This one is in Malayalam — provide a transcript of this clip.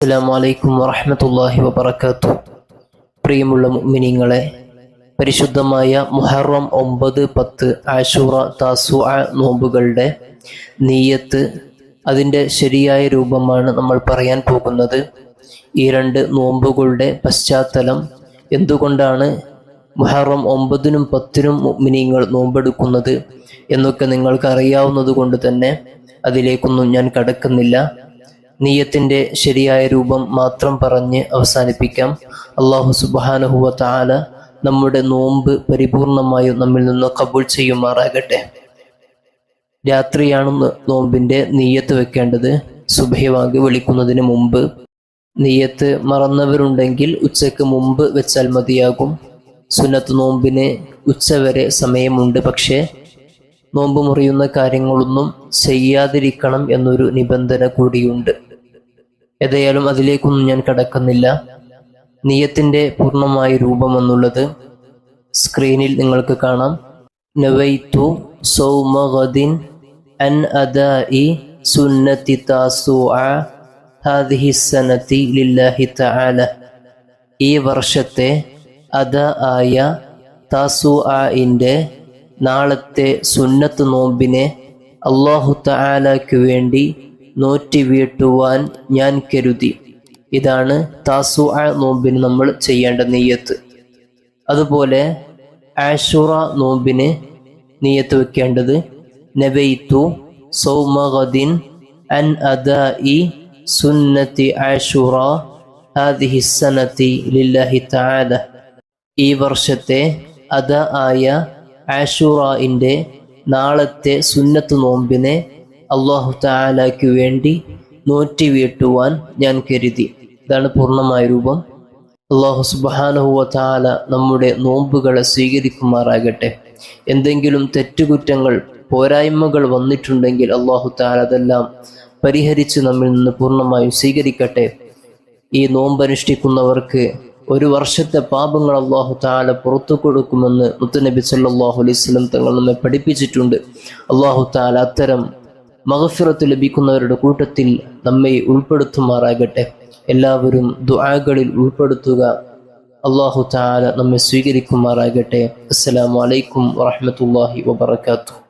അസ്സലാമു വറഹമത്തല്ലാഹി വബറകാതുഹു. പ്രിയമുള്ള മുഅ്മിനീങ്ങളെ പരിശുദ്ധമായ മുഹറം ഒമ്പത് പത്ത് ആഷൂറ താസു നോമ്പുകളുടെ നീയത്ത് അതിന്റെ ശരിയായ രൂപമാണ് നമ്മൾ പറയാൻ പോകുന്നത്. ഈ രണ്ട് നോമ്പുകളുടെ പശ്ചാത്തലം എന്തുകൊണ്ടാണ് മുഹറം ഒമ്പതിനും പത്തിനും മുഅ്മിനീങ്ങൾ നോമ്പെടുക്കുന്നത് എന്നൊക്കെ നിങ്ങൾക്ക് അറിയാവുന്നത് കൊണ്ട് തന്നെ അതിലേക്കൊന്നും ഞാൻ കടക്കുന്നില്ല. നീയത്തിന്റെ ശരിയായ രൂപം മാത്രം പറഞ്ഞ് അവസാനിപ്പിക്കാം. അള്ളാഹു സുബാനഹുവ താല നമ്മുടെ നോമ്പ് പരിപൂർണമായും നമ്മിൽ നിന്ന് കബൂൾ ചെയ്യുമാറാകട്ടെ. രാത്രിയാണ് നോമ്പിന്റെ നീയത്ത് വെക്കേണ്ടത്. സുബഹിവാങ്ക് വിളിക്കുന്നതിന് മുമ്പ് നീയത്ത് മറന്നവരുണ്ടെങ്കിൽ ഉച്ചയ്ക്ക് മുമ്പ് വെച്ചാൽ മതിയാകും. സുന്നത്ത് നോമ്പിന് ഉച്ചവരെ സമയമുണ്ട്. പക്ഷേ നോമ്പ് മുറിയുന്ന കാര്യങ്ങളൊന്നും ചെയ്യാതിരിക്കണം എന്നൊരു നിബന്ധന കൂടിയുണ്ട്. ഏതായാലും അതിലേക്കൊന്നും ഞാൻ കടക്കുന്നില്ല. നിയത്തിന്റെ പൂർണമായ രൂപം എന്നുള്ളത് സ്ക്രീനിൽ നിങ്ങൾക്ക് കാണാം. നവൈത്തു സൗമഗദിൻ അൻ അദാഇ സുന്നത്തി താസുഅ ഹാദിഹി സനത്തി ലില്ലാഹി തആല. ഈ വർഷത്തെ അദ ആയ താസു ആയിന്റെ നാളത്തെ സുന്നത്ത് നോമ്പിനെ അള്ളാഹു തആലയ്ക്ക് വേണ്ടി നോറ്റി വീട്ടുവാൻ ഞാൻ കരുതി. ഇതാണ് താസു നോമ്പിന് നമ്മൾ ചെയ്യേണ്ട നെയ്യത്ത്. അതുപോലെ ആഷുറ നോമ്പിന് നെയ്യത്ത് വെക്കേണ്ടത് നബൈത്തു സൗമഗദിൻ അൻ അദാഇ സുന്നത്തി ആഷുറ ലില്ലാഹി ഈ വർഷത്തെ അദ ആയ ആഷുറയിന്റെ നാളത്തെ സുന്നത്ത് നോമ്പിനെ അള്ളാഹു താലാക്ക് വേണ്ടി നോറ്റി വീട്ടുവാൻ ഞാൻ കരുതി. ഇതാണ് പൂർണമായ രൂപം. അള്ളാഹു സുബാനുഹുവ താല നമ്മുടെ നോമ്പുകളെ സ്വീകരിക്കുമാറാകട്ടെ. എന്തെങ്കിലും തെറ്റുകുറ്റങ്ങൾ പോരായ്മകൾ വന്നിട്ടുണ്ടെങ്കിൽ അള്ളാഹു താല അതെല്ലാം പരിഹരിച്ച് നമ്മിൽ നിന്ന് പൂർണമായും സ്വീകരിക്കട്ടെ. ഈ നോമ്പനുഷ്ഠിക്കുന്നവർക്ക് ഒരു വർഷത്തെ പാപങ്ങൾ അള്ളാഹു താല പുറത്തു കൊടുക്കുമെന്ന് മുത്തനബി സല്ലാഹു അലൈഹി തങ്ങൾ നമ്മെ പഠിപ്പിച്ചിട്ടുണ്ട്. അള്ളാഹു താല അത്തരം മഹഫിറത്ത് ലഭിക്കുന്നവരുടെ കൂട്ടത്തിൽ നമ്മെ ഉൾപ്പെടുത്തുമാറാകട്ടെ. എല്ലാവരും ദുആകളിൽ ഉൾപ്പെടുത്തുക. അള്ളാഹു താല നമ്മെ സ്വീകരിക്കുമാറാകട്ടെ. അസ്സലാമു അലൈക്കും വറഹ്മത്തുള്ളാഹി വബറകാതുഹു.